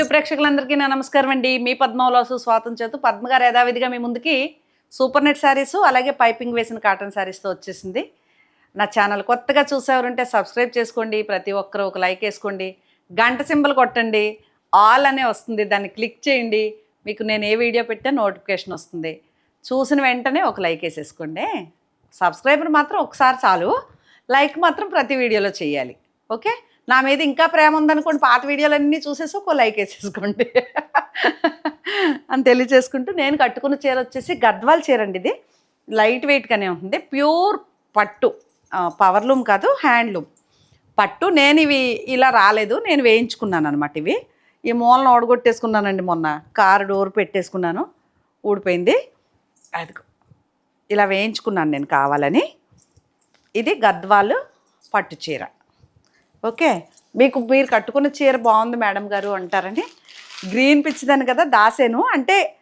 YouTube ప్రేక్షకులందరికీ నా నమస్కారం అండి. మీ పద్మవలాసు స్వాతం చేతు పద్మగారు యథావిధిగా మీ ముందుకి సూపర్ నెట్ శారీస్ అలాగే పైపింగ్ వేసిన కాటన్ శారీస్తో వచ్చేసింది. నా ఛానల్ కొత్తగా చూసేవారుంటే సబ్స్క్రైబ్ చేసుకోండి. ప్రతి ఒక్కరు ఒక లైక్ వేసుకోండి. గంట సింబల్ కొట్టండి. ఆల్ అనే వస్తుంది. దాన్ని క్లిక్ చేయండి. మీకు నేను ఏ వీడియో పెట్టా నోటిఫికేషన్ వస్తుంది. చూసిన వెంటనే ఒక లైక్ వేసేసుకోండి. సబ్స్క్రైబర్ మాత్రం ఒకసారి చాలు. లైక్ మాత్రం ప్రతి వీడియోలో చేయాలి. ఓకే? నా మీద ఇంకా ప్రేమ ఉందనుకోండి పాత వీడియోలన్నీ చూసేసి ఒక లైక్ వేసేసుకోండి. అని తెలియచేసుకుంటూ నేను కట్టుకున్న చీర వచ్చేసి గద్వాల్ చీర అండి ఇది లైట్ వెయిట్గానే ఉంటుంది. ప్యూర్ పట్టు. పవర్లూమ్ కాదు హ్యాండ్లూమ్ పట్టు నేను ఇవి ఇలా రాలేదు నేను వేయించుకున్నాను అనమాట ఇవి. ఈ మూలను ఓడగొట్టేసుకున్నానండి మొన్న. కారు డోర్ పెట్టేసుకున్నాను ఊడిపోయింది. అదిగో ఇలా వేయించుకున్నాను నేను కావాలని. ఇది గద్వాలు పట్టు చీర. ఓకే. మీకు మీరు కట్టుకున్న చీర బాగుంది మేడం గారు అంటారని. గ్రీన్ పిచ్చిదాన్ని కదా దాసేను. అంటే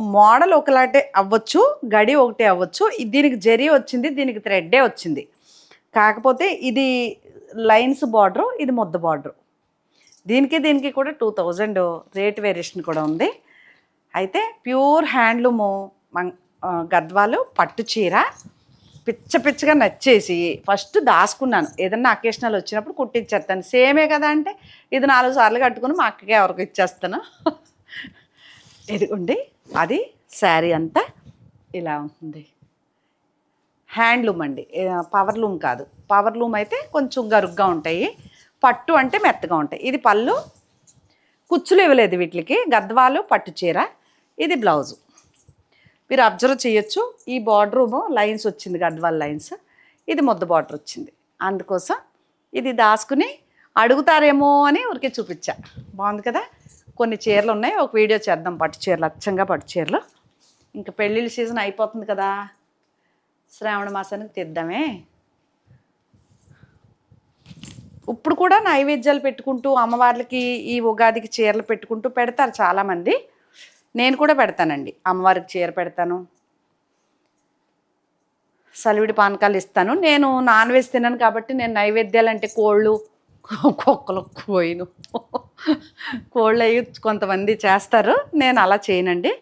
మోడల్ ఒకలాంటి అవ్వచ్చు గడి ఒకటే అవ్వచ్చు. దీనికి జరీ వచ్చింది దీనికి థ్రెడ్డే వచ్చింది. కాకపోతే ఇది లైన్స్ బార్డరు ఇది ముద్ద బార్డరు. దీనికి దీనికి కూడా టూ థౌజండ్ రేట్ వేరియేషన్ కూడా ఉంది. అయితే ప్యూర్ హ్యాండ్లూము మం- గద్వాలు పట్టు చీర. పిచ్చ పిచ్చగా నచ్చేసి ఫస్ట్ దాచుకున్నాను. ఏదన్నా అకేషనల్ వచ్చినప్పుడు కుట్టించేస్తాను. సేమే కదా అంటే ఇది నాలుగు సార్లు కట్టుకుని మా అక్కకి ఎవరికి ఇచ్చేస్తాను. ఇదిగోండి అది శారీ అంతా ఇలా ఉంటుంది. హ్యాండ్లూమ్ అండి. పవర్ లూమ్ కాదు. పవర్ లూమ్ అయితే కొంచెం గరుగ్గా ఉంటాయి. పట్టు అంటే మెత్తగా ఉంటాయి. ఇది పళ్ళు కుచ్చులు ఇవ్వలేదు వీటికి. గద్వాలు పట్టు చీర ఇది బ్లౌజు. మీరు అబ్జర్వ్ చేయొచ్చు. ఈ బార్డర్ లైన్స్ వచ్చింది గడ్వాల్ లైన్స్ ఇది ముద్ద బార్డర్ వచ్చింది. అందుకోసం ఇది దాచుకుని అడుగుతారేమో అని ఊరికే చూపించా. బాగుంది కదా? కొన్ని చీరలు ఉన్నాయి. ఒక వీడియో చేద్దాం. పట్టు చీరలు అచ్చంగా పట్టు చీరలు. ఇంకా పెళ్ళిళ్ళ సీజన్ అయిపోతుంది కదా. శ్రావణ మాసానికి తెద్దామే. ఇప్పుడు కూడా నైవేద్యాలు పెట్టుకుంటూ అమ్మవార్లకి ఈ ఉగాదికి చీరలు పెట్టుకుంటూ పెడతారు చాలామంది. నేను కూడా పెడతానండి. అమ్మవారికి చీర పెడతాను. సలివిడి పానకాలు ఇస్తాను. నేను నాన్ వెజ్ తినను కాబట్టి నేను నైవేద్యాలు అంటే కోళ్ళు కుక్కలు పోయిను కోళ్ళు అవి కొంతమంది చేస్తారు. నేను అలా చేయనండి.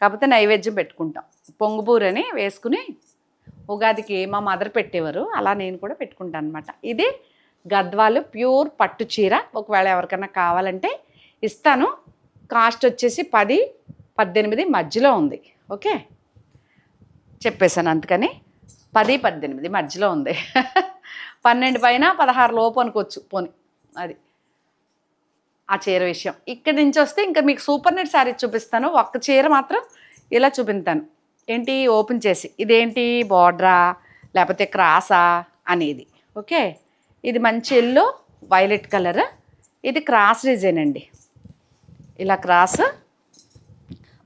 కాకపోతే నైవేద్యం పెట్టుకుంటాం. పొంగుబూరని వేసుకుని ఉగాదికి మా మదర్ పెట్టేవారు. అలా నేను కూడా పెట్టుకుంటాను అనమాట ఇది గద్వాలు ప్యూర్ పట్టు చీర. ఒకవేళ ఎవరికైనా కావాలంటే ఇస్తాను. కాస్ట్ వచ్చేసి పది పద్దెనిమిది మధ్యలో ఉంది. ఓకే? చెప్పేశాను అందుకని. పది పద్దెనిమిది మధ్యలో ఉంది. పన్నెండు పైన పదహారు లోపు అనుకోవచ్చు. పోని. అది. ఆ చీర విషయం. ఇక్కడి నుంచి వస్తే ఇంకా మీకు సూపర్ నెట్ శారీ చూపిస్తాను. ఒక్క చీర మాత్రం ఇలా చూపిస్తాను ఏంటి? ఓపెన్ చేసి. ఇదేంటి? బార్డరా? లేకపోతే క్రాసా? అనేది. ఓకే? ఇది మంచి ఎల్లో వైలెట్ కలర్. ఇది క్రాస్ డిజైన్ అండి. ఇలా క్రాస్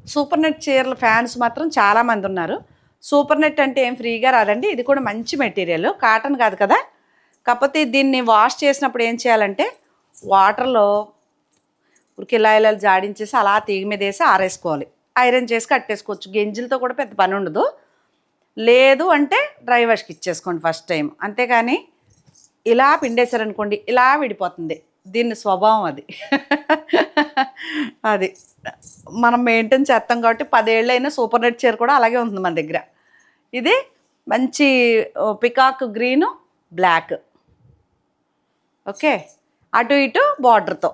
సూపర్ నెట్ చీరల ఫ్యాన్స్ మాత్రం చాలామంది ఉన్నారు. సూపర్ నెట్ అంటే ఏం ఫ్రీగా రాదండి. ఇది కూడా మంచి మెటీరియల్. కాటన్ కాదు కదా. కాకపోతే దీన్ని వాష్ చేసినప్పుడు ఏం చేయాలంటే వాటర్లో ఉరికి ఇలా ఇలా జాడించేసి అలా తీగ మీద వేసి ఆరేసుకోవాలి. ఐరన్ చేసి కట్టేసుకోవచ్చు. గెంజిలతో కూడా పెద్ద పని ఉండదు. లేదు అంటే డ్రై వాష్కి ఇచ్చేసుకోండి ఫస్ట్ టైం. అంతేకాని ఇలా పిండేశారనుకోండి ఇలా విడిపోతుంది. దీని స్వభావం అది. అది. మనం మెయింటైన్ చేస్తాం కాబట్టి పదేళ్ళైనా సూపర్ నెట్ చీర కూడా అలాగే ఉంటుంది మన దగ్గర. ఇది మంచి పికాక్ గ్రీను బ్లాక్. ఓకే. అటు ఇటు బార్డర్తో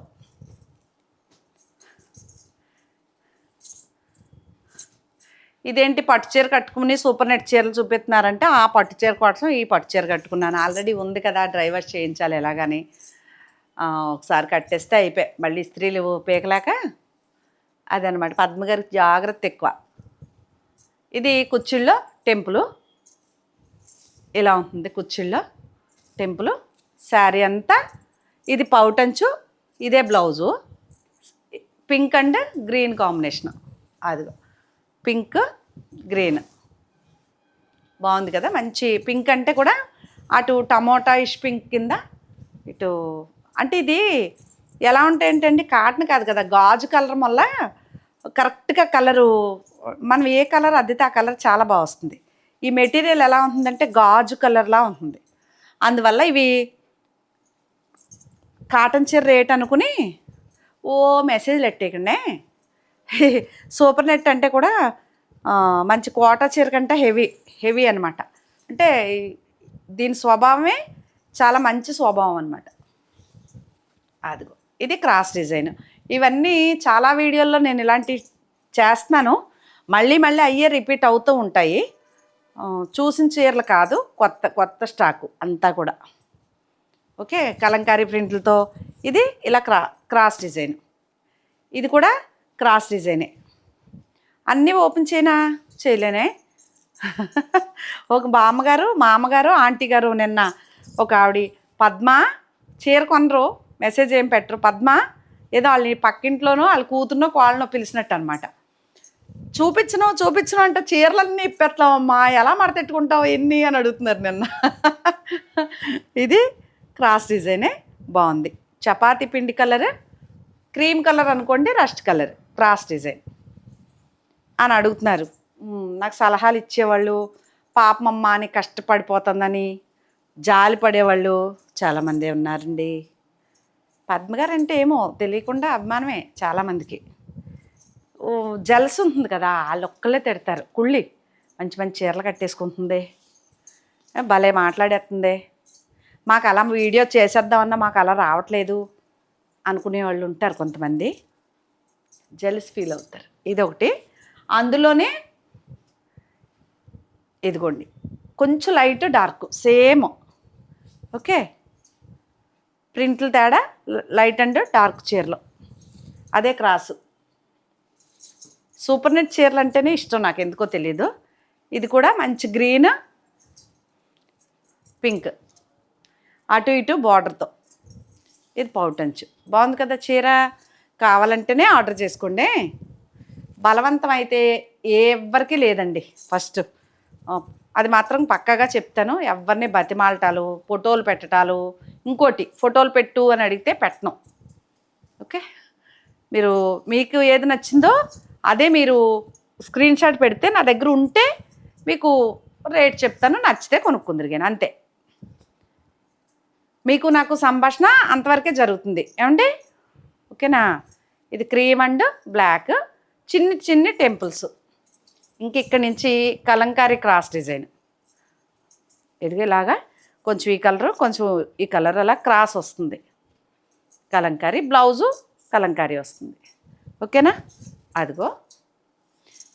ఇదేంటి పట్టు చీర కట్టుకుని సూపర్ నెట్ చీరలు చూపిస్తున్నారంటే ఆ పట్టు చీర కోసం ఈ పట్టు చీర కట్టుకున్నాను. ఆల్రెడీ ఉంది కదా డ్రైవర్ చేయించాలి ఎలాగని. ఒకసారి కట్టేస్తే అయిపోయి. మళ్ళీ స్త్రీలు పీకలేక అదనమాట. పద్మగారికి జాగ్రత్త ఎక్కువ. ఇది కుచ్చిళ్ళో టెంపుల్. ఇలా ఉంటుంది కుర్చీల్లో టెంపుల్. శారీ అంతా. ఇది పౌటంచు ఇదే blouse. Pink and green combination. అదిగో. Pink green. బాగుంది కదా? మంచి పింక్ అంటే కూడా అటు టమోటా ఇష్ పింక్ కింద ఇటు అంటే ఇది ఎలా ఉంటాయంటండి కాటన్ కాదు కదా గాజు కలర్ వల్ల కరెక్ట్గా కలరు మనం ఏ కలర్ అద్దితే ఆ కలర్ చాలా బాగా వస్తుంది. ఈ మెటీరియల్ ఎలా ఉంటుందంటే గాజు కలర్లా ఉంటుంది. అందువల్ల ఇవి కాటన్ చీర రేట్ అనుకుని ఓ మెసేజ్లు ఎట్టేకండే సూపర్ నెట్ అంటే కూడా మంచి కోటా చీర కంటే హెవీ హెవీ అనమాట అంటే దీని స్వభావమే చాలా మంచి స్వభావం అనమాట అదిగో ఇది క్రాస్ డిజైన్. ఇవన్నీ చాలా వీడియోల్లో నేను ఇలాంటి చేస్తున్నాను. మళ్ళీ మళ్ళీ అయ్యే రిపీట్ అవుతూ ఉంటాయి. చూసిన చీరలు కాదు కొత్త కొత్త స్టాకు అంతా కూడా. ఓకే కలంకారీ ప్రింట్లతో. ఇది ఇలా క్రా క్రాస్ డిజైన్. ఇది కూడా క్రాస్ డిజైనే. అన్నీ ఓపెన్ చేయనా? చేయలేనే. ఒక బామ్మగారు మామగారు ఆంటీ గారు నిన్న ఒక ఆవిడ పద్మ చీర కొనరు. మెసేజ్ ఏం పెట్టరు. పద్మ ఏదో వాళ్ళని పక్కింట్లోనో వాళ్ళ కూతురునో కోళ్ళనో పిలిచినట్టు అనమాట చూపించను చూపించను అంటే చీరలన్నీ ఇప్పెత్తామమ్మా ఎలా మడతెట్టుకుంటావు ఎన్ని అని అడుగుతున్నారు నిన్న. ఇది క్రాస్ డిజైనే బాగుంది. చపాతీ పిండి కలర్ క్రీమ్ కలర్ అనుకోండి రస్ట్ కలర్ క్రాస్ డిజైన్ అని అడుగుతున్నారు. నాకు సలహాలు ఇచ్చేవాళ్ళు పాపమమ్మ అని కష్టపడిపోతుందని జాలి పడేవాళ్ళు చాలామంది ఉన్నారండి. పద్మగారు అంటే ఏమో తెలియకుండా అభిమానమే చాలామందికి జలసి ఉంటుంది కదా వాళ్ళు ఒక్కళ్ళే తిడతారు. కుళ్ళి మంచి మంచి చీరలు కట్టేసుకుంటుంది. భలే మాట్లాడేస్తుంది మాకు అలా వీడియో చేసేద్దామన్నా మాకు అలా రావట్లేదు అనుకునే వాళ్ళు ఉంటారు కొంతమంది. జెలస్ ఫీల్ అవుతారు. ఇది ఒకటి అందులోనే ఇదిగోండి. కొంచెం లైట్ డార్క్ సేమ్. ఓకే? ప్రింట్లు తేడా లైట్ అండ్ డార్క్ చీరలు. అదే క్రాసు. సూపర్ నెట్ చీరలు అంటేనే ఇష్టం నాకు ఎందుకో తెలీదు. ఇది కూడా మంచి గ్రీన్ పింక్. అటు ఇటు బార్డర్తో. ఇది పౌటంచు బాగుంది కదా చీర? కావాలంటేనే ఆర్డర్ చేసుకోండి. బలవంతం అయితే ఎవ్వరికీ లేదండి ఫస్ట్. అది మాత్రం పక్కగా చెప్తాను. ఎవరిని బతిమాలటాలు ఫోటోలు పెట్టటాలు ఇంకోటి ఫోటోలు పెట్టు అని అడిగితే పెట్టను. ఓకే? మీరు మీకు ఏది నచ్చిందో అదే మీరు స్క్రీన్ షాట్ పెడితే నా దగ్గర ఉంటే మీకు రేట్ చెప్తాను. నచ్చితే కొనుక్కుందిరిగాను అంతే. మీకు నాకు సంభాషణ అంతవరకే జరుగుతుంది. ఏమండి? ఓకేనా? ఇది క్రీమ్ అండ్ బ్లాక్. చిన్ని చిన్ని టెంపుల్స్. ఇంక ఇక్కడి నుంచి కలంకారీ క్రాస్ డిజైన్. ఎదిగేలాగా కొంచెం ఈ కలరు కొంచెం ఈ కలర్ అలా క్రాస్ వస్తుంది. కలంకారీ బ్లౌజు కలంకారీ వస్తుంది. ఓకేనా? అదిగో.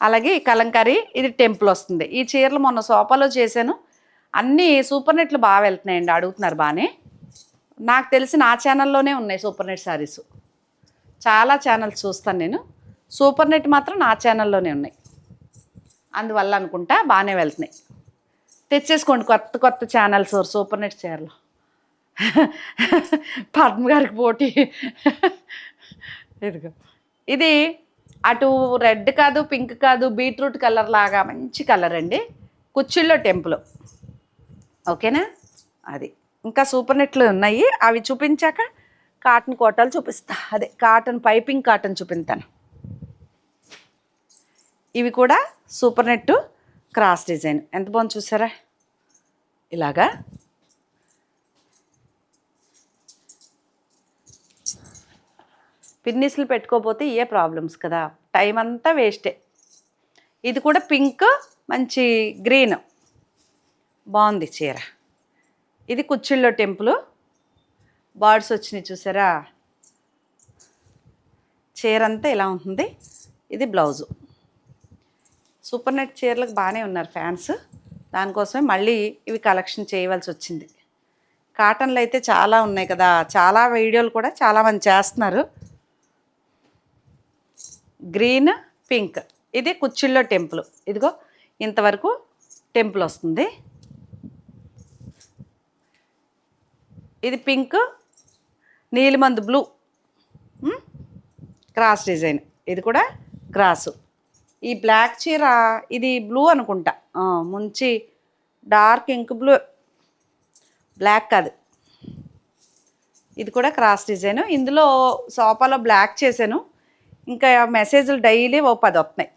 అలాగే ఈ కలంకారీ ఇది టెంపుల్ వస్తుంది. ఈ చీరలు మొన్న సోఫాలో చేశాను. అన్నీ సూపర్ నెట్లు బాగా వెళ్తున్నాయండి. అడుగుతున్నారు బాగానే నాకు తెలిసి నా ఛానల్లోనే ఉన్నాయి సూపర్ నెట్ శారీస్. చాలా ఛానల్స్ చూస్తాను నేను. సూపర్ నెట్ మాత్రం నా ఛానల్లోనే ఉన్నాయి. అందువల్ల అనుకుంటా బాగానే వెళ్తున్నాయి. తెచ్చేసుకోండి కొత్త కొత్త ఛానల్స్ సూపర్ నెట్ చీరలు. పద్మ గారికి పోటీ. ఇదిగో. ఇది అటు రెడ్ కాదు పింక్ కాదు బీట్రూట్ కలర్ లాగా మంచి కలర్ అండి. కుచ్చిళ్ళో టెంపుల్. ఓకేనా? అది. ఇంకా సూపర్ నెట్లు ఉన్నాయి. అవి చూపించాక కాటన్ కోటాలు చూపిస్తా. అదే కాటన్ పైపింగ్ కాటన్ చూపిస్తాను ఇవి కూడా సూపర్ నెట్ క్రాస్ డిజైన్. ఎంత బాగుంది చూసారా? ఇలాగా. పిన్నిస్లు పెట్టుకోపోతే ఇవే ప్రాబ్లమ్స్ కదా. టైం అంతా వేస్టే ఇది కూడా పింక్ మంచి గ్రీన్. బాగుంది చీర. ఇది కుచ్చిళ్ళో టెంపుల్. బార్డ్స్ వచ్చినాయి చూసారా? చీర అంతా ఇలా ఉంటుంది. ఇది బ్లౌజు. సూపర్ నెట్ చీరలకు బాగానే ఉన్నారు ఫ్యాన్స్. దానికోసమే మళ్ళీ ఇవి కలెక్షన్ చేయవలసి వచ్చింది. కాటన్లు అయితే చాలా ఉన్నాయి కదా. చాలా వీడియోలు కూడా చాలామంది చేస్తున్నారు. Green pink. ఇది కుచ్చిళ్ళో టెంపుల్. ఇదిగో ఇంతవరకు టెంపుల్ వస్తుంది. ఇది పింక్ నీలిమందు బ్లూ. Cross design. ఇది కూడా క్రాసు. ఈ బ్లాక్ చీర ఇది బ్లూ అనుకుంటా. మంచి ముంచి డార్క్ ఇంక్ బ్లూ. బ్లాక్ కాదు. ఇది కూడా క్రాస్ డిజైన్. ఇందులో సోఫాలో బ్లాక్ చేశాను. ఇంకా మెసేజ్లు డైలీ ఓ పది వస్తున్నాయి.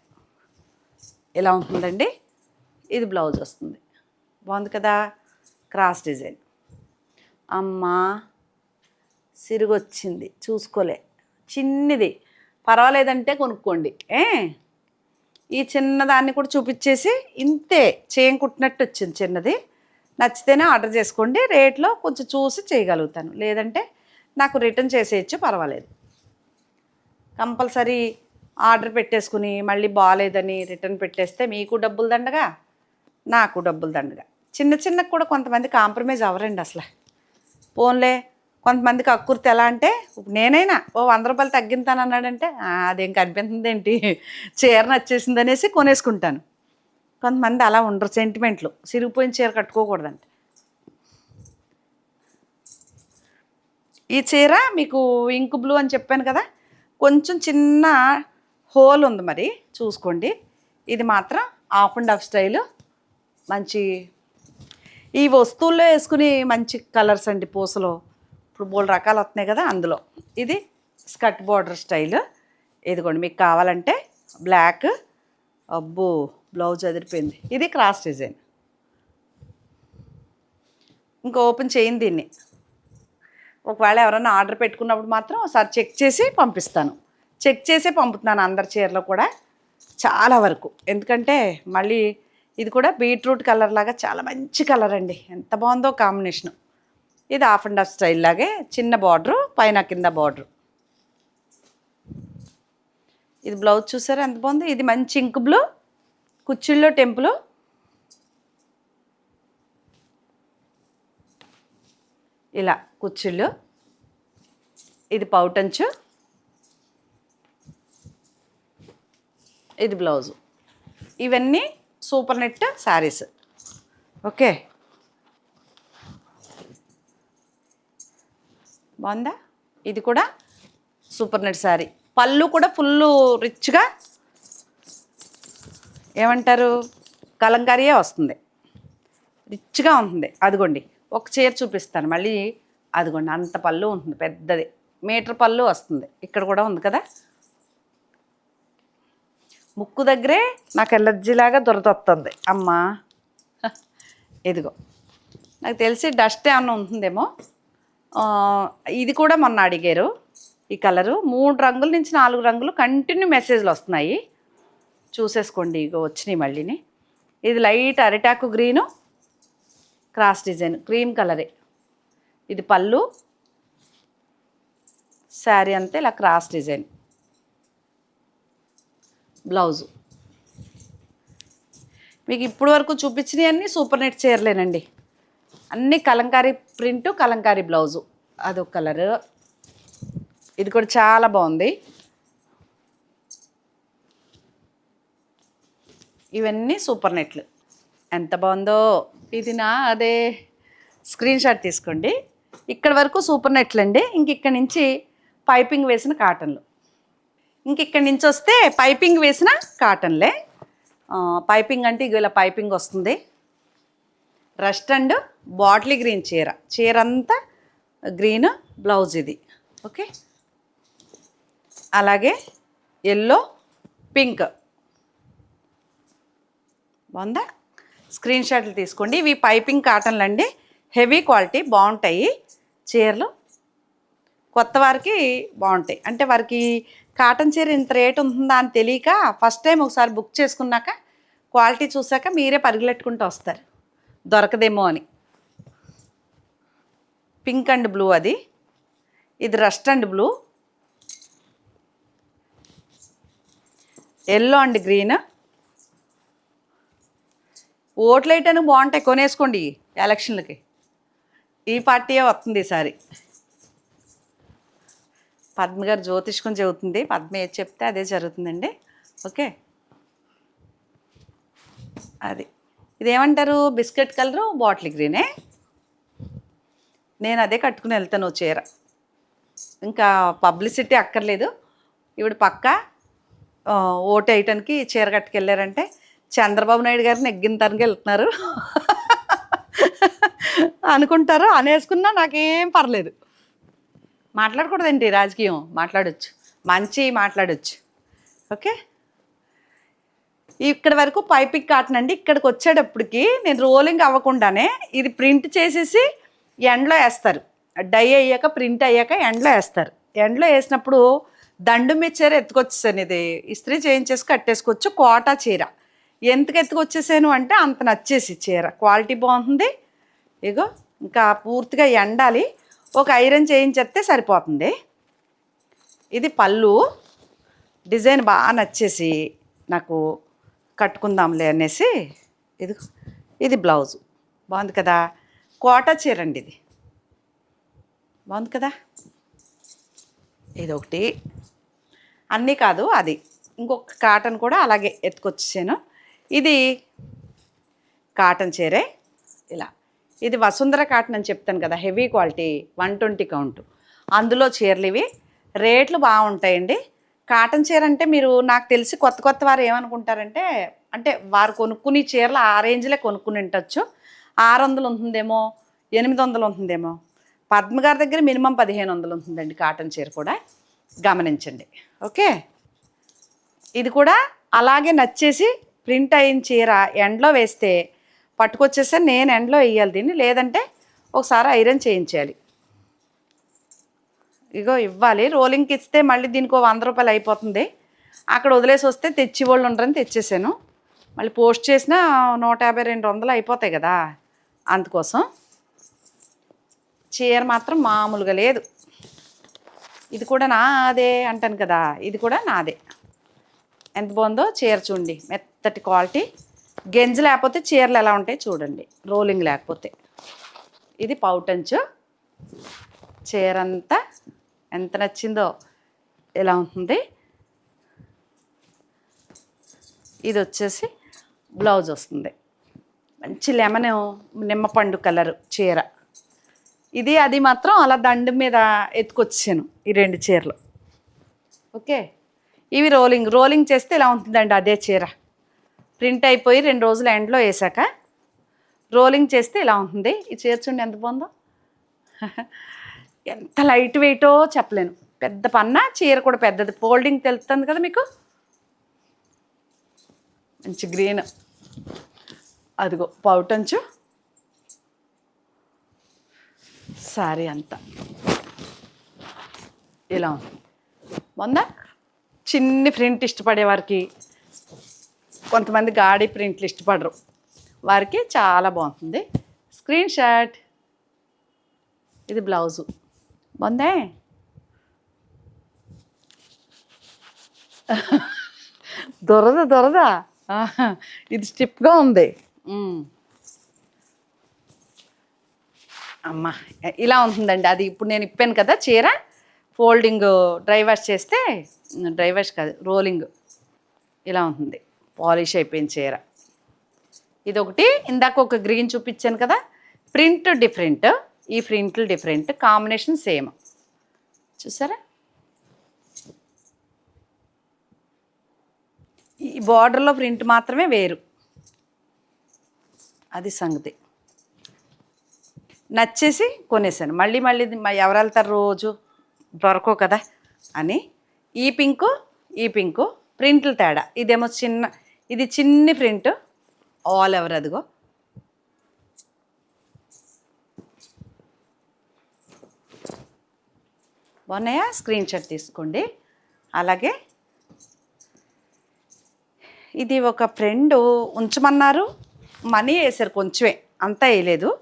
ఇలా ఉంటుందండి? ఇది బ్లౌజ్ వస్తుంది. బాగుంది కదా? Cross design. అమ్మా! సిరిగొచ్చింది. చూసుకోలే. చిన్నది. పర్వాలేదంటే కొనుక్కోండి. ఏ? ఈ చిన్నదాన్ని కూడా చూపించేసి ఇంతే చేయం కుట్టినట్టు వచ్చింది చిన్నది. నచ్చితేనే ఆర్డర్ చేసుకోండి. రేట్లో కొంచెం చూసి చేయగలుగుతాను. లేదంటే నాకు రిటర్న్ చేసేయచ్చు పర్వాలేదు. కంపల్సరీ ఆర్డర్ పెట్టేసుకుని మళ్ళీ బాగాలేదని రిటర్న్ పెట్టేస్తే మీకు డబ్బులు దండగా నాకు డబ్బులు దండగా. చిన్న చిన్నకు కూడా కొంతమంది కాంప్రమైజ్ అవ్వరండి అసలు. పోన్లే కొంతమందికి అక్కుర్తి ఎలా అంటే నేనైనా ఓ వంద రూపాయలు తగ్గింతాను అన్నాడంటే అదేం కనిపించింది ఏంటి? చీర నచ్చేసింది అనేసి కొనేసుకుంటాను. కొంతమంది అలా ఉండరు సెంటిమెంట్లు సిరిగిపోయిన చీర కట్టుకోకూడదంట. ఈ చీర మీకు ఇంక్ బ్లూ అని చెప్పాను కదా కొంచెం చిన్న హోల్ ఉంది మరి చూసుకోండి. ఇది మాత్రం ఆఫ్ అండ్ ఆఫ్ స్టైల్ మంచి ఈ వస్తువుల్లో వేసుకుని మంచి కలర్స్ అండి పూసలు. ఇప్పుడు మూడు రకాలు వస్తున్నాయి కదా అందులో. ఇది స్కర్ట్ బార్డర్ స్టైల్. ఇదిగోండి మీకు కావాలంటే బ్లాక్ అబ్బో బ్లౌజ్ అదిరిపోయింది. ఇది క్రాస్ డిజైన్. ఇంకా ఓపెన్ చేయండి దీన్ని. ఒకవేళ ఎవరైనా ఆర్డర్ పెట్టుకున్నప్పుడు మాత్రం ఒకసారి చెక్ చేసి పంపిస్తాను. చెక్ చేసే పంపుతున్నాను అందరి చీరలో కూడా చాలా వరకు. ఎందుకంటే మళ్ళీ ఇది కూడా బీట్రూట్ కలర్ లాగా చాలా మంచి కలర్ అండి. ఎంత బాగుందో కాంబినేషన్. ఇది హాఫ్ అండ్ హాఫ్ స్టైల్ లాగే చిన్న బార్డరు పైన కింద బార్డరు ఇది బ్లౌజ్ చూసారా? ఎంత బాగుంది? ఇది మంచి ఇంక్ బ్లూ కుచ్చిళ్ళో టెంపుల్ ఇలా కుచ్చిళ్ళు. ఇది పౌటంచు ఇది బ్లౌజు ఇవన్నీ సూపర్ నెట్ శారీస్ ఓకే బాగుందా? ఇది కూడా సూపర్ నెట్ శారీ పళ్ళు కూడా ఫుల్ రిచ్గా ఏమంటారు? కలంకారీయే వస్తుంది. రిచ్గా ఉంటుంది. అదిగోండి ఒక చీర చూపిస్తాను. మళ్ళీ అదిగోండి అంత పళ్ళు ఉంటుంది పెద్దది. మీటర్ పళ్ళు వస్తుంది. ఇక్కడ కూడా ఉంది కదా? ముక్కు దగ్గరే నాకు ఎలర్జీలాగా దొరదొస్తుంది అమ్మా. ఇదిగో నాకు తెలిసి డస్ట్ ఏమన్నా ఉంటుందేమో? ఇది కూడా మొన్న అడిగారు ఈ కలరు. మూడు రంగుల నుంచి నాలుగు రంగులు కంటిన్యూ మెసేజ్లు వస్తున్నాయి. చూసేసుకోండి ఇగో వచ్చినాయి మళ్ళీని. ఇది లైట్ అరిటాకు గ్రీను క్రాస్ డిజైన్ క్రీమ్ కలరే. ఇది పళ్ళు శారీ అంతే ఇలా క్రాస్ డిజైన్. బ్లౌజు. మీకు ఇప్పుడు వరకు చూపించినవి అన్నీ సూపర్ నెట్ చీరలేనండి. అన్ని కలంకారీ ప్రింట్ కలంకారీ బ్లౌజు. అదొక కలరు. ఇది కూడా చాలా బాగుంది. ఇవన్నీ సూపర్ నెట్లు. ఎంత బాగుందో. ఇది నా అదే స్క్రీన్ షాట్ తీసుకోండి. ఇక్కడ వరకు సూపర్ నెట్లు అండి. ఇంక ఇక్కడ నుంచి పైపింగ్ వేసిన కాటన్లు. ఇంకిక్కడి నుంచి వస్తే పైపింగ్ వేసిన కాటన్లే. పైపింగ్ అంటే ఇగో ఇలా పైపింగ్ వస్తుంది. రస్ట్ అండ్ బాటిల్ గ్రీన్ చీర. చీర అంతా గ్రీన్ బ్లౌజ్ ఇది. ఓకే? అలాగే ఎల్లో పింక్. బాగుందా స్క్రీన్ షాట్లు తీసుకోండి. ఇవి పైపింగ్ కాటన్లు అండి. హెవీ క్వాలిటీ బాగుంటాయి చీరలు. కొత్త వారికి బాగుంటాయి. అంటే వారికి కాటన్ చీర ఇంత రేట్ ఉంటుందా అని తెలియక ఫస్ట్ టైం ఒకసారి బుక్ చేసుకున్నాక క్వాలిటీ చూసాక మీరే పరిగెట్టుకుంటూ వస్తారు. దొరకదేమో అని. పింక్ అండ్ బ్లూ అది. ఇది rust and blue. Yellow and green. ఓట్లైట్ అని బాగుంటాయి కొనేసుకోండి ఎలక్షన్లకి. ఈ పార్టీయే వస్తుంది ఈసారి. పద్మ గారు జ్యోతిష్కం చెబుతుంది పద్మ ఏది చెప్తే అదే జరుగుతుందండి. ఓకే? అది. ఇదేమంటారు? బిస్కెట్ కలరు బాటిల్ గ్రీనే? నేను అదే కట్టుకుని వెళ్తాను ఓ చీర. ఇంకా పబ్లిసిటీ అక్కర్లేదు. ఇవిడ పక్క ఓటు వేయటానికి చీర కట్టుకెళ్ళారంటే చంద్రబాబు నాయుడు గారిని ఎగ్గింతానికి వెళ్తున్నారు. అనుకుంటారు అనేసుకున్నా నాకేం పర్లేదు. మాట్లాడకూడదండి రాజకీయం. మాట్లాడచ్చు. మంచి మాట్లాడచ్చు. ఓకే? ఇక్కడ వరకు పైపింగ్ కాటన్ అండి. ఇక్కడికి వచ్చేటప్పటికి నేను రోలింగ్ అవ్వకుండానే ఇది ప్రింట్ చేసేసి ఎండలో వేస్తారు. డై అయ్యాక ప్రింట్ అయ్యాక ఎండలో వేస్తారు. ఎండలో వేసినప్పుడు దండు మీద చీర ఎత్తుకొచ్చేసాను ఇది. ఇస్త్రీ చేయించేసి కట్టేసుకోవచ్చు కోటా చీర. ఎందుకు ఎత్తుకొచ్చేసాను అంటే అంత నచ్చేసి చీర. క్వాలిటీ బాగుంటుంది. ఇగో ఇంకా పూర్తిగా ఎండాలి. ఒక ఐరన్ చేయించేస్తే సరిపోతుంది. ఇది పళ్ళు. డిజైన్ బాగా నచ్చేసి నాకు కట్టుకుందాంలే అనేసి ఇది ఇది బ్లౌజు. బాగుంది కదా? కోటా చీర అండి ఇది. బాగుంది కదా? ఇది ఒకటి అన్నీ కాదు అది. ఇంకొక కాటన్ కూడా అలాగే ఎత్తుకొచ్చేసాను. ఇది కాటన్ చీరే. ఇలా. ఇది వసుంధర కాటన్ అని చెప్తాను కదా heavy quality one twenty count. అందులో చీరలు ఇవి. రేట్లు బాగుంటాయండి. కాటన్ చీర అంటే మీరు నాకు తెలిసి కొత్త కొత్త వారు ఏమనుకుంటారంటే అంటే వారు కొనుక్కుని చీరలు ఆ రేంజ్లే కొనుక్కుని ఉండొచ్చు ఆరు వందలు ఉంటుందేమో ఎనిమిది వందలు ఉంటుందేమో. పద్మ గారి దగ్గర మినిమం పదిహేను వందలు ఉంటుందండి కాటన్ చీర కూడా. గమనించండి. ఓకే? ఇది కూడా అలాగే నచ్చేసి ప్రింట్ అయిన చీర ఎండలో వేస్తే పట్టుకొచ్చేస్తే నేను ఎండలో వేయాలి దీన్ని. లేదంటే ఒకసారి ఐరన్ చేయించాలి. ఇగో ఇవ్వాలి. రోలింగ్కి ఇస్తే మళ్ళీ దీనికి వంద రూపాయలు అయిపోతుంది. అక్కడ వదిలేసి వస్తే తెచ్చి వాళ్ళు ఉండరని తెచ్చేసాను. మళ్ళీ పోస్ట్ చేసినా నూట యాభై రెండు వందలు అయిపోతాయి కదా. అందుకోసం చీర మాత్రం మామూలుగా లేదు. ఇది కూడా నాదే అంటాను కదా ఇది కూడా నాదే. ఎంత బాగుందో చీర చూడండి మెత్తటి క్వాలిటీ. గెంజి లేకపోతే చీరలు ఎలా ఉంటాయి చూడండి రోలింగ్ లేకపోతే. ఇది పౌటంచు. చీర అంతా ఎంత నచ్చిందో ఎలా ఉంటుంది. ఇది వచ్చేసి బ్లౌజ్ వస్తుంది. మంచి లెమన్ నిమ్మపండు కలర్ చీర. ఇది అది మాత్రం అలా దండు మీద ఎత్తుకొచ్చాను ఈ రెండు చీరలు. ఓకే? ఇవి రోలింగ్. రోలింగ్ చేస్తే ఇలా ఉంటుందండి అదే చీర. ప్రింట్ అయిపోయి రెండు రోజులు ఎండ్లో వేసాక రోలింగ్ చేస్తే ఇలా ఉంటుంది. ఈ చీర చూడండి ఎంత బాగుందో. ఎంత లైట్ వెయిటో చెప్పలేను. పెద్ద పన్న చీర కూడా పెద్దది. ఫోల్డింగ్ తెలుస్తుంది కదా మీకు? మంచి గ్రీన్. అదిగో పౌటంచు సారీ అంతా. ఇలా ఉంది. మొన్న చిన్ని ప్రింట్ ఇష్టపడే వారికి కొంతమంది గాడి ప్రింట్లు ఇష్టపడరు. వారికి చాలా బాగుంటుంది. Screen shot. ఇది బ్లౌజు. బాగుందే దొరద దొరద. ఇది స్టిప్గా ఉంది. అమ్మ ఇలా ఉంటుందండి. అది ఇప్పుడు నేను ఇప్పాను కదా చీర. ఫోల్డింగ్ డ్రై వాష్ చేస్తే డ్రై వాష్ కాదు రోలింగ్. ఇలా ఉంటుంది. పాలిష్ అయిపోయిన చీర. ఇది ఒకటి ఇందాక ఒక గ్రీన్ చూపించాను కదా ప్రింట్ డిఫరెంట్. ఈ ప్రింట్లు డిఫరెంట్. Combination same. చూసారా? ఈ బార్డర్లో ప్రింట్ మాత్రమే వేరు. అది సంగతి. నచ్చేసి కొనేసాను మళ్ళీ మళ్ళీ ఇది ఎవరు వెళ్తారు రోజు? దొరకవు కదా అని. ఈ పింకు ఈ పింకు ప్రింట్లు తేడా. ఇదేమో చిన్న ఇది చిన్ని ప్రింట్. ఆల్ ఎవర్ అదిగో. బాగున్నాయా? స్క్రీన్ షాట్ తీసుకోండి. అలాగే ఇది ఒక ఫ్రెండ్ ఉంచమన్నారు. మనీ వేసారు కొంచెమే అంతా వేయలేదు.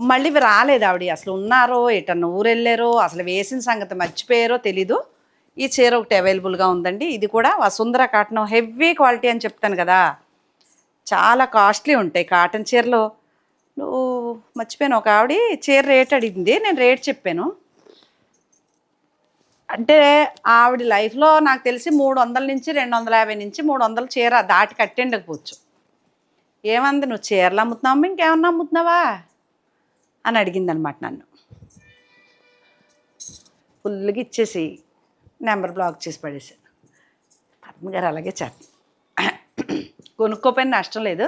మళ్ళీ ఇవి రాలేదు ఆవిడ అసలు ఉన్నారో ఎటన్నా ఊరు వెళ్ళారో అసలు వేసిన సంగతి మర్చిపోయారో తెలీదు. ఈ చీర ఒకటి అవైలబుల్గా ఉందండి. ఇది కూడా వసుంధర కాటన్ హెవీ క్వాలిటీ అని చెప్తాను కదా. చాలా కాస్ట్లీ ఉంటాయి కాటన్ చీరలు. నువ్వు మర్చిపోయాను ఒక ఆవిడ చీర రేట్ అడిగింది నేను రేట్ చెప్పాను. అంటే ఆవిడ లైఫ్లో నాకు తెలిసి మూడు వందల నుంచి రెండు వందల యాభై నుంచి మూడు వందల చీర దాటి కట్టిండకపోవచ్చు. ఏమంది నువ్వు చీరలు అమ్ముతున్నావు? ఇంకేమన్నా అమ్ముతున్నావా? అని అడిగింది అనమాట నన్ను. ఫుల్గా ఇచ్చేసి నెంబర్ బ్లాక్ చేసి పడేసాను పద్మగారు అలాగే చేత కొనుక్కోపోయిన నష్టం లేదు.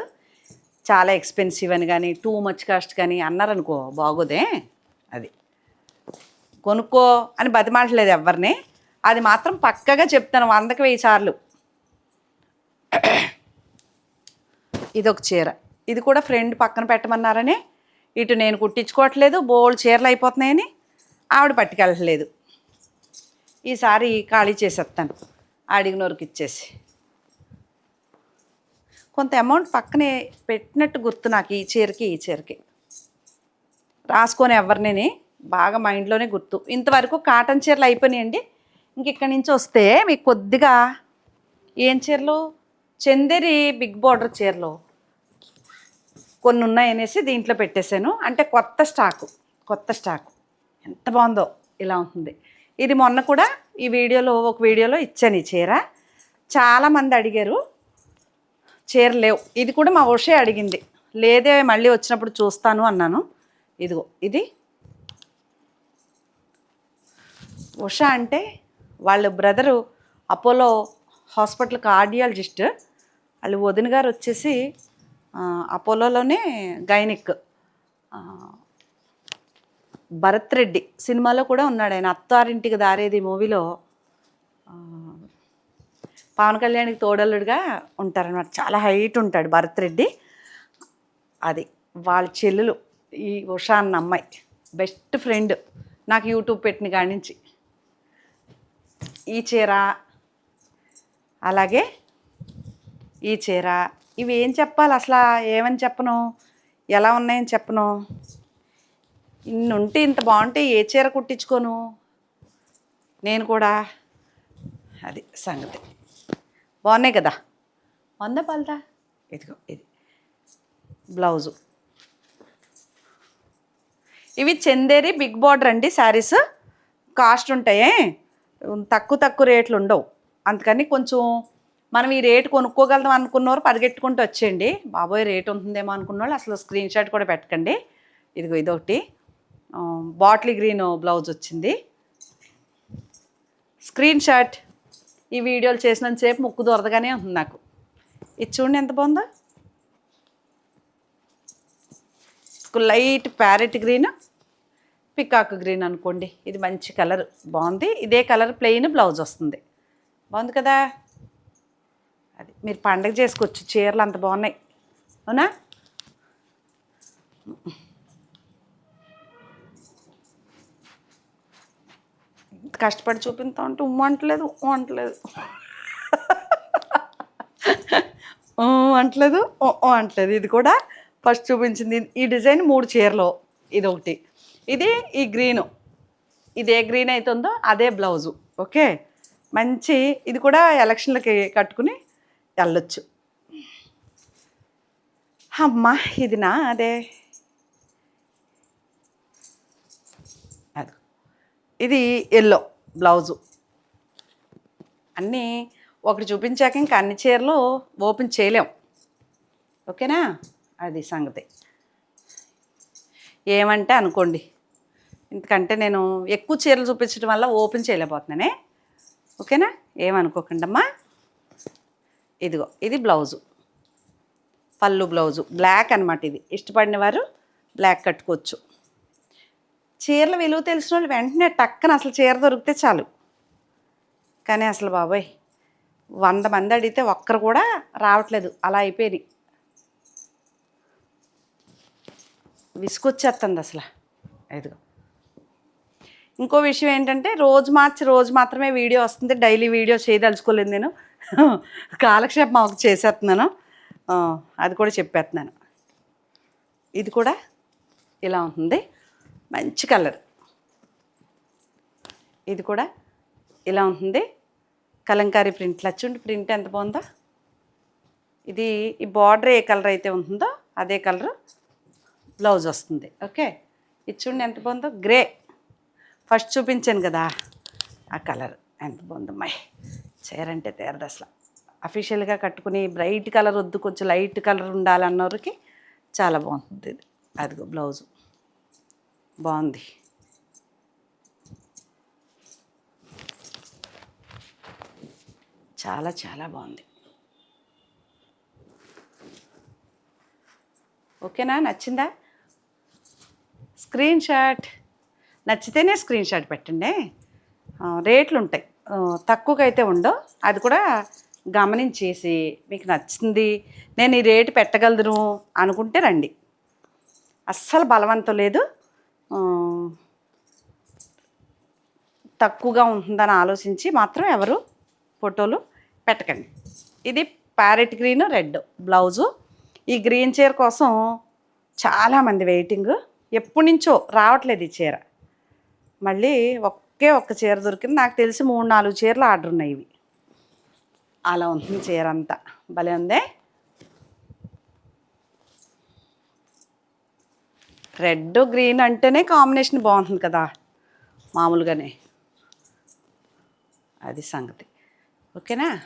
చాలా ఎక్స్పెన్సివ్ అని కానీ టూ మచ్ కాస్ట్ కానీ అన్నారనుకో బాగోదే అది. కొనుక్కో అని బతిమాటలేదు ఎవరిని అది మాత్రం పక్కగా చెప్తాను వందకి వెయ్యి సార్లు. ఇది ఒక చీర. ఇది కూడా ఫ్రెండ్ పక్కన పెట్టమన్నారని ఇటు నేను కుట్టించుకోవట్లేదు బోల్డ్ చీరలు అయిపోతున్నాయని ఆవిడ పట్టుకెళ్ళట్లేదు. ఈసారి ఖాళీ చేసేస్తాను అడిగినోరికి ఇచ్చేసి. కొంత అమౌంట్ పక్కనే పెట్టినట్టు గుర్తు నాకు ఈ చీరకి ఈ చీరకి. రాసుకొని ఎవరిని బాగా మైండ్లోనే గుర్తు. ఇంతవరకు కాటన్ చీరలు అయిపోయినాయండి. ఇంక ఇక్కడి నుంచి వస్తే మీకు కొద్దిగా ఏం చీరలు? చందేరి బిగ్ బార్డర్ చీరలు కొన్ని ఉన్నాయనేసి దీంట్లో పెట్టేశాను. అంటే కొత్త స్టాకు కొత్త స్టాకు. ఎంత బాగుందో ఇలా ఉంటుంది. ఇది మొన్న కూడా ఈ వీడియోలో ఒక వీడియోలో ఇచ్చాను ఈ చీర. చాలామంది అడిగారు చీర లేవు. ఇది కూడా మా ఉషే అడిగింది. లేదే మళ్ళీ వచ్చినప్పుడు చూస్తాను అన్నాను. ఇదిగో ఇది. ఉష అంటే వాళ్ళ బ్రదరు అపోలో హాస్పిటల్ కార్డియాలజిస్ట్. వాళ్ళు వదిన గారు వచ్చేసి అపోలోలోనే గైనిక్. భరత్ రెడ్డి సినిమాలో కూడా ఉన్నాడు ఆయన. అత్తారింటికి దారేది మూవీలో. పవన్ కళ్యాణ్కి తోడల్లుడుగా ఉంటారనమాట చాలా హైట్ ఉంటాడు భరత్ రెడ్డి. అది వాళ్ళ చెల్లెలు ఈ ఉషా అన్న అమ్మాయి. Best friend. నాకు యూట్యూబ్ పెట్టిన కాడి నుంచి. ఈ చీర అలాగే ఈ చీర. ఇవి ఏం చెప్పాలి? అసలు ఏమని చెప్పను? ఎలా ఉన్నాయని చెప్పను? ఇన్ని ఉంటే ఇంత బాగుంటే ఏ చీర కుట్టించుకోను? నేను కూడా. అది సంగతి. బాగున్నాయి కదా? వంద పల్దా ఇదిగో ఇది. బ్లౌజు. ఇవి చందేరి బిగ్ బార్డర్ అండి శారీస్. కాస్ట్ ఉంటాయే. తక్కువ తక్కువ రేట్లు ఉండవు. అందుకని కొంచెం మనం ఈ రేటు కొనుక్కోగలం అనుకున్నవారు పరిగెట్టుకుంటూ వచ్చేయండి. బాబోయ్ రేట్ ఉంటుందేమో అనుకున్న వాళ్ళు అసలు స్క్రీన్ షాట్ కూడా పెట్టకండి. ఇదిగో ఇదొకటి. ఆ, బాటిల్ గ్రీన్ బ్లౌజ్ వచ్చింది. స్క్రీన్ షాట్ ఈ వీడియోలు చేసినంతసేపు ముక్కు దొరదగానే ఉంటుంది నాకు. ఇది చూడండి ఎంత బాగుందో. Light parrot green peacock green అనుకోండి. ఇది మంచి కలర్. బాగుంది. ఇదే కలర్ ప్లెయిన్ బ్లౌజ్ వస్తుంది. బాగుంది కదా? అది. మీరు పండగ చేసుకోవచ్చు. చీరలు అంత బాగున్నాయి. అవునా? కష్టపడి చూపిస్తా ఉంటే ఉమ్మ అంటలేదు ఊ అంటలేదు. అంటలేదు అంటలేదు. ఇది కూడా ఫస్ట్ చూపించింది. ఈ డిజైన్ మూడు చీరలు. ఇది ఒకటి. ఇది ఈ గ్రీను. ఇది ఏ గ్రీన్ అవుతుందో అదే బ్లౌజు. ఓకే? మంచి ఇది కూడా ఎలక్షన్లకి కట్టుకుని వెళ్ళొచ్చు. అమ్మా ఇది నా అదే. అది. ఇది ఎల్లో బ్లౌజు. అన్నీ ఒకటి చూపించాక ఇంకా అన్ని చీరలు ఓపెన్ చేయలేం. ఓకేనా? అది సంగతి. ఏమంటే అనుకోండి. ఎందుకంటే నేను ఎక్కువ చీరలు చూపించడం వల్ల ఓపెన్ చేయలేకపోతున్నానే. ఓకేనా? ఏమనుకోకండమ్మా. ఇదిగో ఇది బ్లౌజు. పళ్ళు బ్లౌజు. బ్లాక్ అనమాట ఇది. ఇష్టపడిన వారు బ్లాక్ కట్టుకోవచ్చు. చీరల విలువ తెలిసిన వాళ్ళు వెంటనే టక్కన అసలు చీర దొరికితే చాలు. కానీ అసలు బాబాయ్ వంద మంది అడిగితే ఒక్కరు కూడా రావట్లేదు. అలా అయిపోయింది విసుకొచ్చేస్తుంది అసలు. ఇదిగో. ఇంకో విషయం ఏంటంటే రోజు మార్చి రోజు మాత్రమే వీడియో వస్తుంది. డైలీ వీడియో చేయదలుచుకోలేదు నేను. కాలక్షేపం మాకు చేసేస్తున్నాను. అది కూడా చెప్పేస్తున్నాను. ఇది కూడా ఇలా ఉంటుంది. మంచి కలర్. ఇది కూడా ఇలా ఉంటుంది. కలంకారీ ప్రింట్ లచ్చుండి ప్రింట్ ఎంత బాగుందో. ఇది ఈ బార్డర్ ఏ కలర్ అయితే ఉంటుందో అదే కలర్ బ్లౌజ్ వస్తుంది. ఓకే? ఇది చూడండి ఎంత బాగుందో. గ్రే. ఫస్ట్ చూపించాను కదా. ఆ కలర్ ఎంత బాగుందో. అమ్మాయి చీర తేరదు అసలు. అఫీషియల్గా కట్టుకుని బ్రైట్ కలర్ వద్దు కొంచెం లైట్ కలర్ ఉండాలన్నోరికి చాలా బాగుంటుంది ఇది. అదిగో బ్లౌజు బాగుంది. చాలా చాలా బాగుంది. ఓకేనా? నచ్చిందా? స్క్రీన్ షాట్ నచ్చితేనే స్క్రీన్ షాట్ పెట్టండి. రేట్లు ఉంటాయి తక్కువగా అయితే ఉండవు. అది కూడా గమనించేసి మీకు నచ్చింది నేను ఈ రేటు పెట్టగలను అనుకుంటే రండి. అస్సలు బలవంతం లేదు. తక్కువగా ఉంటుందని ఆలోచించి మాత్రం ఎవరు ఫోటోలు పెట్టకండి. ఇది ప్యారెట్ గ్రీన్ రెడ్ బ్లౌజు. ఈ గ్రీన్ చీర కోసం చాలామంది వెయిటింగ్ ఎప్పటి నుంచో రావట్లేదు ఈ చీర. మళ్ళీ ఒక ఒక్క చీర దొరికింది. నాకు తెలిసి మూడు నాలుగు చీరలు ఆర్డర్ ఉన్నాయి ఇవి. అలా ఉంటుంది చీర అంతా. భలే ఉందే? రెడ్ గ్రీన్ అంటేనే కాంబినేషన్ బాగుంటుంది కదా. మామూలుగానే. అది సంగతి. ఓకేనా?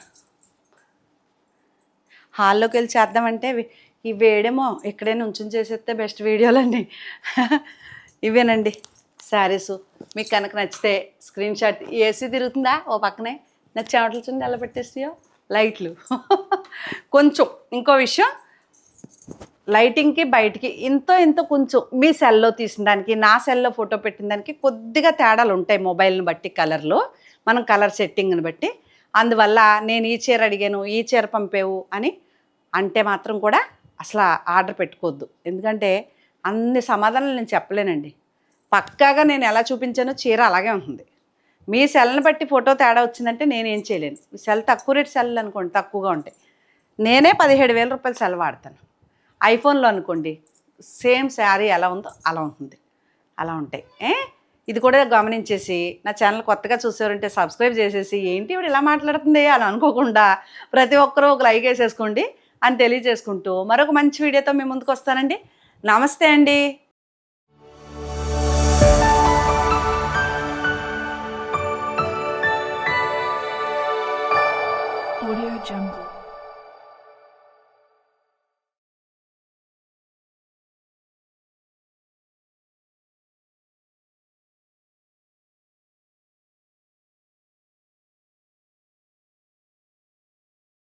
హాల్లోకి వెళ్ళి చేద్దామంటే ఇవి- ఈ వేడేమో ఇక్కడే నుంచుని చేసేస్తే బెస్ట్ వీడియోలండి. ఇవేనండి. శారీస్ మీకు కనుక నచ్చితే స్క్రీన్ షాట్ ఏసీ తిరుగుతుందా? ఓ పక్కనే నా చెమటలు చుండి ఎలా పెట్టేస్తాయో లైట్లు. కొంచెం ఇంకో విషయం లైటింగ్కి బయటికి ఇంతో ఇంత కొంచెం మీ సెల్లో తీసిన దానికి నా సెల్లో ఫోటో పెట్టిన దానికి కొద్దిగా తేడాలు ఉంటాయి మొబైల్ని బట్టి కలర్లో. మనం కలర్ సెట్టింగ్ని బట్టి. అందువల్ల నేను ఈ చీర అడిగాను ఈ చీర పంపేవు అని అంటే మాత్రం కూడా అసలు ఆర్డర్ పెట్టుకోవద్దు. ఎందుకంటే అన్ని సమాధానాలు నేను చెప్పలేనండి. పక్కాగా నేను ఎలా చూపించానో చీర అలాగే ఉంటుంది. మీ సెల్ని బట్టి ఫోటో తేడా వచ్చిందంటే నేనేం చేయలేను. సెల్ తక్కువ రేట్ సెల్ అనుకోండి తక్కువగా ఉంటాయి. నేనే పదిహేడు వేల రూపాయల సెల్ వాడతాను. ఐఫోన్లో అనుకోండి సేమ్ శారీ ఎలా ఉందో అలా ఉంటుంది. అలా ఉంటాయి. ఏ? ఇది కూడా గమనించేసి నా ఛానల్ కొత్తగా చూసేవారంటే సబ్స్క్రైబ్ చేసేసి ఏంటి ఇప్పుడు ఇలా మాట్లాడుతుంది? అలా అనుకోకుండా ప్రతి ఒక్కరూ ఒక లైక్ వేసేసుకోండి అని తెలియజేసుకుంటూ మరొక మంచి వీడియోతో మీ ముందుకు వస్తానండి. నమస్తే అండి. Jungle.